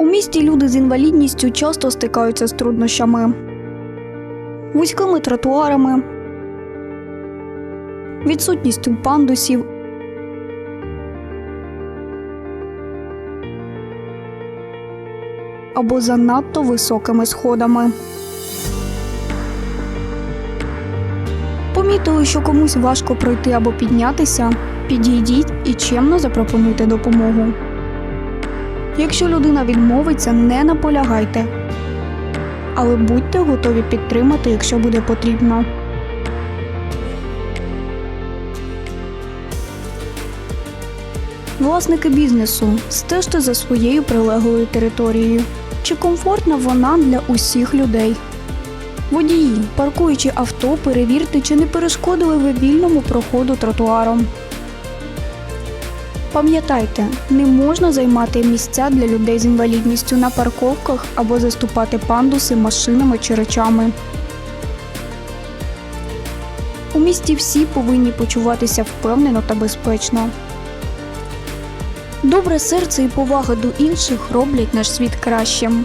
У місті люди з інвалідністю часто стикаються з труднощами, вузькими тротуарами, відсутністю пандусів. Або занадто високими сходами. Помітили, що комусь важко пройти або піднятися, підійдіть і чемно запропонуйте допомогу. Якщо людина відмовиться, не наполягайте. Але будьте готові підтримати, якщо буде потрібно. Власники бізнесу, стежте за своєю прилеглою територією. Чи комфортна вона для усіх людей? Водії, паркуючи авто, перевірте, чи не перешкодили ви вільному проходу тротуаром. Пам'ятайте, не можна займати місця для людей з інвалідністю на парковках або заступати пандуси машинами чи речами. У місті всі повинні почуватися впевнено та безпечно. Добре серце і повага до інших роблять наш світ кращим.